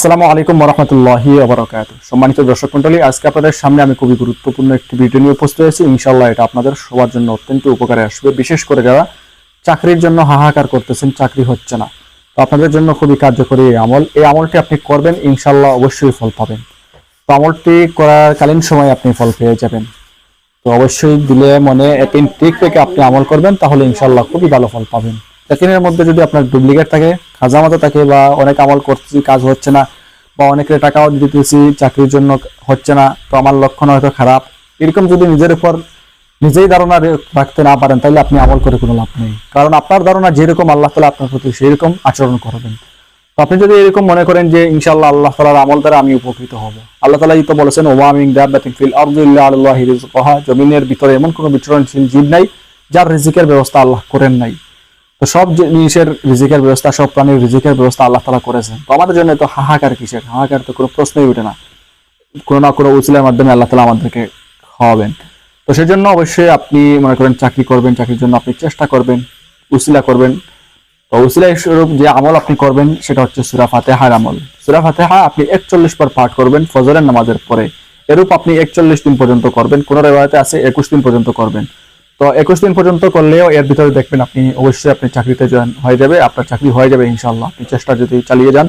আসসালামু আলাইকুম রহমতুল্লাহি আবরকাত সম্মানিত দর্শক মন্ডলী আজকে আপনাদের সামনে আমি খুবই গুরুত্বপূর্ণ একটি ভিডিও নিয়ে উপস্থিত হয়েছি। ইনশাল্লাহ এটা আপনাদের সবার জন্য অত্যন্ত উপকারে আসবে। বিশেষ করে যারা চাকরির জন্য হাহাকার করতেছেন, চাকরি হচ্ছে না। তো আপনাদের জন্য খুবই কার্যকরী এই আমল। এই আমলটি আপনি করবেন ইনশাল্লাহ অবশ্যই ফল পাবেন। তো আমলটি করাকালীন সময় আপনি ফল পেয়ে যাবেন। তো অবশ্যই দিলে মনে একদিন ঠিক রেখে আপনি আমল করবেন, তাহলে ইনশাল্লাহ খুবই ভালো ফল পাবেন। একিনের মধ্যে যদি আপনার ডুপ্লিকেট থাকে খাজা মতো থাকে বা অনেক আমল করতেছি, কাজ হচ্ছে না, বা অনেকের টাকাও দিতেছি, চাকরির জন্য হচ্ছে না, তো আমার লক্ষণ হয়তো খারাপ। এরকম যদি নিজের উপর নিজেই ধারণা রাখতে না পারেন তাহলে আপনি আমল করে কোনো লাভ নেই। কারণ আপনার ধারণা যেরকম আল্লাহ তালা আপনার প্রতি সেই রকম আচরণ করবেন। তো আপনি যদি এরকম মনে করেন যে, ইনশাআল্লাহ আল্লাহ তালার আমল দ্বারা আমি উপকৃত হব। আল্লাহ তালা তো বলেছেন ওমামিং দাবাতিং ফিল আল্লাহ জমিনের ভিতরে এমন কোনো বিচরণশীল জীব নাই, যার রিজিকের ব্যবস্থা আল্লাহ করেন নাই। তো সব জিনিসের রিজিকের ব্যবস্থা, সব প্রাণীর রিজিকের ব্যবস্থা আল্লাহ তালা করেছেন। তো আমাদের জন্য তো হাহাকার কিসের? হাহাকার তো কোনো প্রশ্নই ওঠে না। কোনো না কোনো উচিলের মাধ্যমে আল্লাহ তালা আমাদেরকে খাওয়াবেন। তো সেই জন্য অবশ্যই আপনি মনে করেন চাকরি করবেন, চাকরির জন্য আপনি চেষ্টা করবেন, উসিলা করবেন। তো উসিলা স্বরূপ যে আমল আপনি করবেন, সেটা হচ্ছে সুরা ফাতেহার আমল। সুরা ফাতেহা আপনি একচল্লিশ বার পাঠ করবেন ফজরের নামাজের পরে। এরূপ আপনি একচল্লিশ দিন পর্যন্ত করবেন, কোনো রেওয়ায়তে আছে, একুশ দিন পর্যন্ত করবেন। তো একুশ দিন পর্যন্ত করলেও এর ভিতরে দেখবেন আপনি অবশ্যই আপনি চাকরিতে জয়েন হয়ে যাবে, আপনার চাকরি হয়ে যাবে ইনশাল্লাহ আপনি চেষ্টা যদি চালিয়ে যান।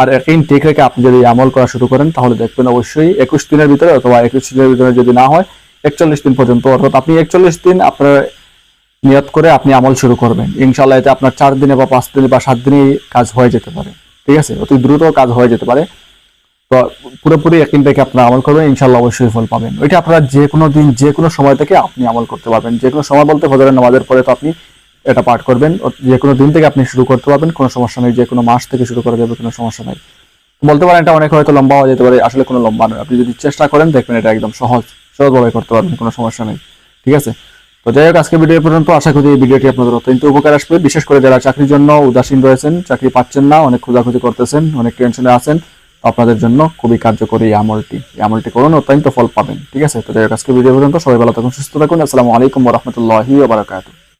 আর একদিন ঠিক রেখে আপনি যদি আমল করা শুরু করেন, তাহলে দেখবেন অবশ্যই একুশ দিনের ভিতরে অথবা একুশ দিনের ভিতরে যদি না হয়, একচল্লিশ দিন পর্যন্ত, অর্থাৎ আপনি একচল্লিশ দিন আপনার নিয়ত করে আপনি আমল শুরু করবেন। ইনশাল্লাহ এতে আপনার চার দিনে বা পাঁচ দিনে বা সাত দিনে কাজ হয়ে যেতে পারে। ঠিক আছে? অতি দ্রুত কাজ হয়ে যেতে পারে। পুরোপুরি একদিন থেকে আপনারা আমল করবেন ইনশাল্লাহ অবশ্যই ফল পাবেন। ওইটা আপনারা যে কোনো দিন, যে কোনো সময় থেকে আপনি আমল করতে পারবেন। যে কোনো সময় বলতে ফজরের নামাজের পরে তো আপনি এটা পাঠ করবেন যে কোনো দিন থেকে আপনি শুরু করতে পারবেন, কোনো সমস্যা নেই। যে কোনো মাস থেকে শুরু করা যাবে, কোনো সমস্যা নেই। বলতে পারেন এটা অনেক হয়তো লম্বা হয়ে যেতে পারে, আসলে কোনো লম্বা নয়। আপনি যদি চেষ্টা করেন, দেখবেন এটা একদম সহজ, সহজভাবে করতে পারবেন, কোনো সমস্যা নেই। ঠিক আছে? তো যাই হোক, আজকে ভিডিও পর্যন্ত আশা করি এই ভিডিওটি আপনাদের অত্যন্ত উপকার আসবে। বিশেষ করে যারা চাকরির জন্য উদাসীন রয়েছেন, চাকরি পাচ্ছেন না, অনেক খোঁজাখুঁজি করতেছেন, অনেক টেনশনে আছেন আপনাদের জন্য খুবই কার্যকরী আমলটি। এই আমলটি করুন, অত্যন্ত ফল পাবেন। ঠিক আছে? তো যাই আজকে ভিডিও পর্যন্ত সবাই ভালো থাকুন, সুস্থ থাকুন। আসসালামু আলাইকুম রহমতুল্লাহি